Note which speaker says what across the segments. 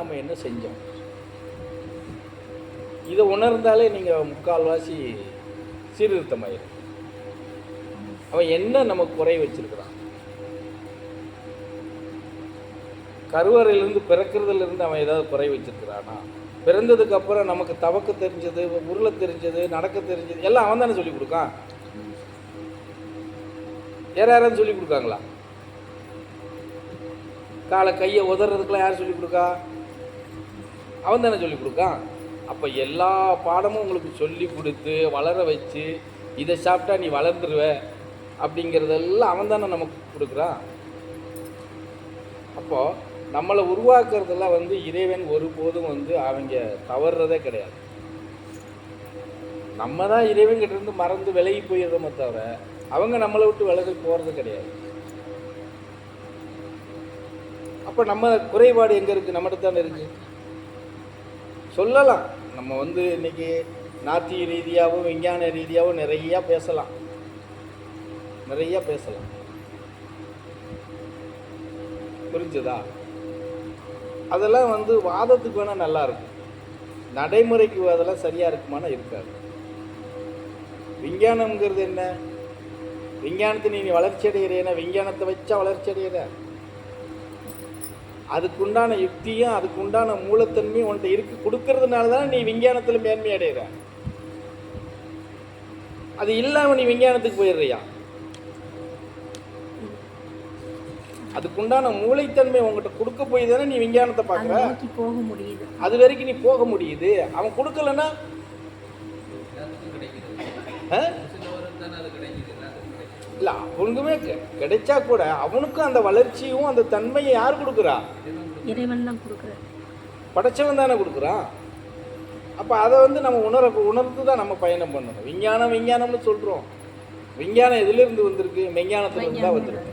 Speaker 1: நம்ம என்ன செஞ்சோம்? இதை உணர்ந்தாலே நீங்கள் முக்கால்வாசி சீர்திருத்தமாயிரும். அவன் என்ன நமக்கு குறை வச்சிருக்கிறான்? கருவறையிலிருந்து பிறக்கிறதுலேருந்து அவன் ஏதாவது குறை வச்சிருக்கிறானா? பிறந்ததுக்கு அப்புறம் நமக்கு தவக்க தெரிஞ்சது உருளை தெரிஞ்சது நடக்க தெரிஞ்சது எல்லாம் அவன் தானே சொல்லி கொடுக்கான்? வேற யாராவது சொல்லி கொடுக்காங்களா? காலை கையை உதறதுக்கெல்லாம் யார் சொல்லி கொடுக்கா? அவன் தானே சொல்லி கொடுக்கான். அப்போ எல்லா பாடமும் உங்களுக்கு சொல்லி கொடுத்து வளர வச்சு இதை சாப்பிட்டா நீ வளர்ந்துருவ அப்படிங்கிறதெல்லாம் அவன் தானே நமக்கு கொடுக்குறான். அப்போது நம்மளை உருவாக்குறதெல்லாம் வந்து இறைவன் ஒருபோதும் வந்து அவங்க தவறுறதே கிடையாது. நம்ம தான் இறைவன்கிட்ட இருந்து மறந்து விலகி போயிடுறோமே தவிர அவங்க நம்மளை விட்டு விலகி போகிறது கிடையாது. அப்போ நம்ம குறைபாடு எங்கே இருக்குது நம்மகிட்ட தானே இருக்குது சொல்லலாம். நம்ம வந்து இன்னைக்கு நாத்திய ரீதியாகவும் விஞ்ஞான ரீதியாகவும் நிறையா பேசலாம். நிறையா பேசலாம். புரிஞ்சுதா? அதெல்லாம் வந்து வாதத்துக்கு வேணால் நல்லாயிருக்கும் நடைமுறைக்கு அதெல்லாம் சரியாக இருக்குமானா இருக்காது. விஞ்ஞானம்ங்கிறது என்ன? விஞ்ஞானத்தை நீ வளர்ச்சி அடைகிறேன்னா விஞ்ஞானத்தை வச்சா வளர்ச்சி அடைகிற அதுக்குண்டான யுக்தியும் அதுக்குண்டான மூலத்தன்மையும் உன்கிட்ட இருக்கு. கொடுக்கறதுனால தான் நீ விஞ்ஞானத்தில் மேன்மை அடைகிற அது இல்லாமல் நீ விஞ்ஞானத்துக்கு போயிடுறியா? அதுக்குண்டான மூளைத்தன்மை உங்ககிட்ட கொடுக்க போய் தானே நீ விஞ்ஞானத்தை பார்க்குற?
Speaker 2: போக முடியுது.
Speaker 1: அது வரைக்கும் நீ போக முடியுது. அவன் கொடுக்கலன்னா? ஆ? இல்ல அவனுக்குமே கிடைச்சா கூட அவனுக்கும் அந்த வளர்ச்சியும் அந்த தன்மையை யார் கொடுக்குறா?
Speaker 2: இறைவன் தான் கொடுக்குறாரு.
Speaker 1: படைச்சவன் தானே கொடுக்குறான். அப்போ அதை வந்து நம்ம உணர உணர்ந்து தான் நம்ம பயணம் பண்ணணும். விஞ்ஞானம் விஞ்ஞானம்னு சொல்கிறோம் விஞ்ஞானம் எதுலேருந்து வந்திருக்கு? மெஞ்ஞானத்துலேருந்து தான் வந்திருக்கு.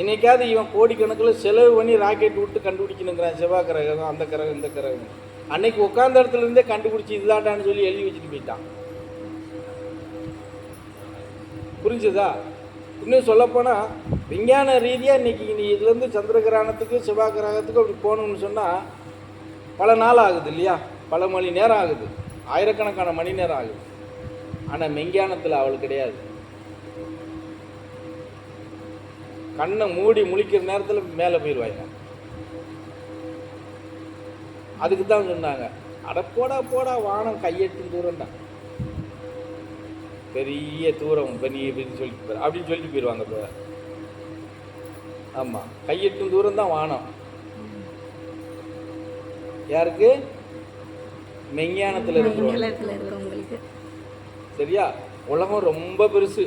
Speaker 1: இன்னைக்காவது இவன் கோடிக்கணக்கில் செலவு பண்ணி ராக்கெட் விட்டு கண்டுபிடிக்கணுங்கிறான். செவ்வாய் கிரகம் அந்த கிரகம் இந்த கிரகம். அன்னைக்கு உட்காந்த இடத்துல இருந்தே கண்டுபிடிச்சி இதுதான்டான்னு சொல்லி எழுதி வச்சுட்டு போயிட்டான். புரிஞ்சுதா? இன்னும் சொல்லப்போனால் விஞ்ஞான ரீதியாக இன்றைக்கி நீ இதுலேருந்து சந்திர கிரகணத்துக்கு செவ்வாய் கிரகத்துக்கு அப்படி போகணும்னு சொன்னால் பல நாள் ஆகுது இல்லையா? பல மணி நேரம் ஆகுது. ஆயிரக்கணக்கான மணி நேரம் ஆகுது. ஆனால் விஞ்ஞானத்தில் அவள் கிடையாது. கண்ணை மூடி முழிக்கிற நேரத்தில் மேலே போயிடுவாங்க அதுக்கு தான் சொன்னாங்க. அட போடா போடா வானம் கையெட்டும் தூரம்டா. பெரிய தூரம் பெரிய பெரிய சொல்லிட்டு போயிரு. அப்படின்னு சொல்லிட்டு போயிடுவாங்க இப்போ ஆமாம் கையெட்டும் தூரம் தான் வானம். யாருக்கு? மெஞ்ஞானத்தில்
Speaker 2: இருக்கிறவங்களுக்கு.
Speaker 1: சரியா? உலகம் ரொம்ப பெருசு.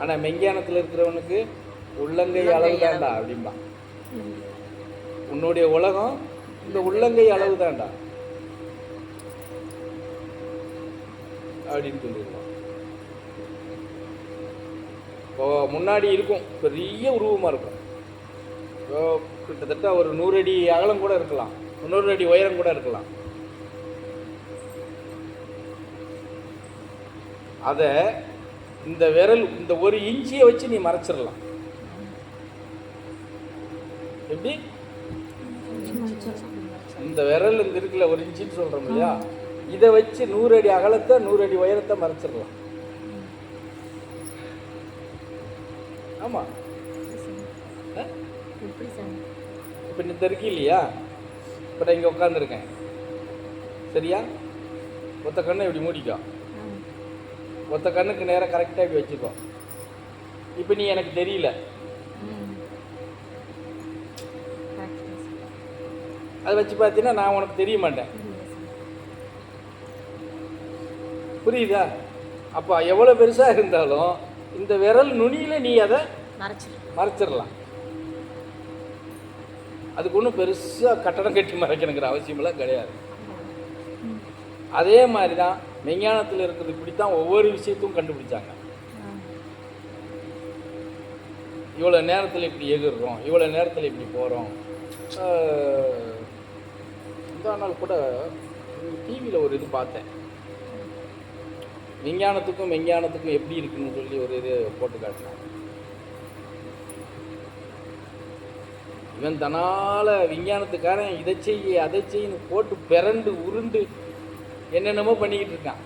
Speaker 1: ஆனால் மெஞ்ஞானத்தில் இருக்கிறவனுக்கு உள்ளங்கை அளவு. தான்டா அப்படிம்பா. உன்னுடைய உலகம் இந்த உள்ளங்கை அளவு தான்டா. சொல்லிடுவான் இப்போ முன்னாடி இருக்கும் பெரிய உருவமாக இருக்கும். இப்போ கிட்டத்தட்ட ஒரு நூறு அடி அகலம் கூட இருக்கலாம். முந்நூறு அடி உயரம் கூட இருக்கலாம். அதை இந்த விரல் இந்த ஒரு இன்ச்சியை வச்சு நீ மறைச்சிடலாம். எப்படி? இந்த விரல் இந்த இருக்குல்ல ஒரு இன்ச்சின்னு சொல்கிறோம் இல்லையா? இதை வச்சு நூறு அடி அகலத்தை நூறு அடி உயரத்தை மறைச்சிடலாம். ஆமாம் இப்போ இந்த இருக்கு இல்லையா இப்போ நான் இங்கே உட்காந்துருக்கேன் சரியா? ஒத்த கண்ணை இப்படி மூடிக்கோ. ஒத்த கண்ணுக்கு நேராக கரெக்டாக இப்படி வச்சுக்கோ. இப்போ நீ எனக்கு தெரியல. அதை வச்சு பார்த்தீங்கன்னா நான் உனக்கு தெரிய மாட்டேன். புரியுதா? அப்போ எவ்வளோ பெருசாக இருந்தாலும் இந்த விரல் நுனியில் நீ அதை மறைச்சிடலாம். அதுக்கு ஒன்றும் பெருசாக கட்டடம் கட்டி மறைக்கணுங்கிற அவசியமெல்லாம் கிடையாது. அதே மாதிரி தான் மெஞ்ஞானத்தில் இருக்கிறது இப்படி தான் ஒவ்வொரு விஷயத்தையும் கண்டுபிடிச்சாங்க. இவ்வளோ நேரத்தில் இப்படி எகிறுறோம் இவ்வளோ நேரத்தில் இப்படி போகிறோம் இந்த நாள் கூட டிவியில் ஒரு இது பார்த்தேன். விஞ்ஞானத்துக்கும் விஞ்ஞானத்துக்கும் எப்படி இருக்குன்னு சொல்லி ஒரு இது போட்டு காட்டினான் இவன் தனால் விஞ்ஞானத்துக்காரன் இதை செய்ய அதை செய்யன்னு போட்டு பிறண்டு உருண்டு என்னென்னமோ பண்ணிக்கிட்டு இருக்கான்.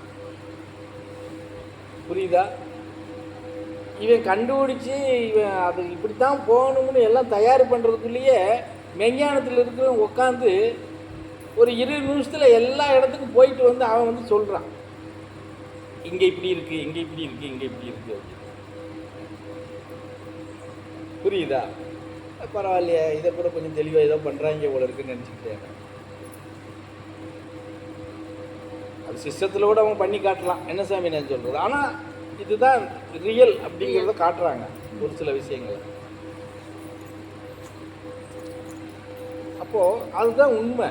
Speaker 1: புரியுதா? இவன் கண்டுபிடிச்சி இவன் அது இப்படித்தான் போகணும்னு எல்லாம் தயார் பண்ணுறதுக்குள்ளேயே மெஞ்ஞானத்தில் இருக்கிறவன் உட்காந்து ஒரு இருபது நிமிஷத்தில் எல்லா இடத்துக்கும் போயிட்டு வந்து அவன் வந்து சொல்கிறான் இங்கே இப்படி இருக்குது இங்கே இப்படி இருக்குது இங்கே இப்படி இருக்குது புரியுதா? பரவாயில்லையே இதை கூட கொஞ்சம் தெளிவாக ஏதோ பண்ணுறாங்க போல இருக்குன்னு நினச்சிக்கிட்டேன் அது சிஸ்டத்தில் கூட அவங்க பண்ணி காட்டலாம். என்ன சாமி நான் சொல்கிறது ஆனால் இதுதான் ரியல் அப்படிங்கிறத காட்டுறாங்க ஒரு சில விஷயங்கள். அப்போது அதுதான் உண்மை.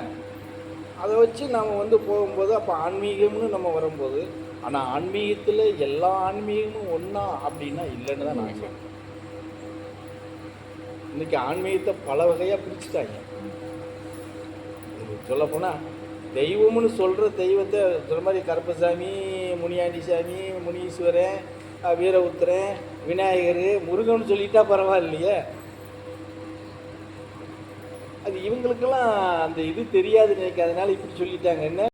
Speaker 1: அதை வச்சு நாம் வந்து போகும்போது அப்போ ஆன்மீகம்னு நம்ம வரும்போது ஆனால் ஆன்மீகத்தில் எல்லா ஆன்மீகமும் ஒன்றா அப்படின்னா இல்லைன்னு தான் நான் சொல்றேன் இன்றைக்கி ஆன்மீகத்தை பல வகையாக பிரிச்சுட்டாங்க. சொல்லப்போனால் தெய்வம்னு சொல்கிற தெய்வத்தை சொன்ன மாதிரி கருப்பசாமி முனியாண்டி சாமி முனீஸ்வரன் வீரபுத்திரன் விநாயகர் முருகன் சொல்லிட்டா பரவாயில்லையே. அது இவங்களுக்கெல்லாம் அந்த இது தெரியாது நினைக்காதனால இப்படி சொல்லிட்டாங்க. என்ன?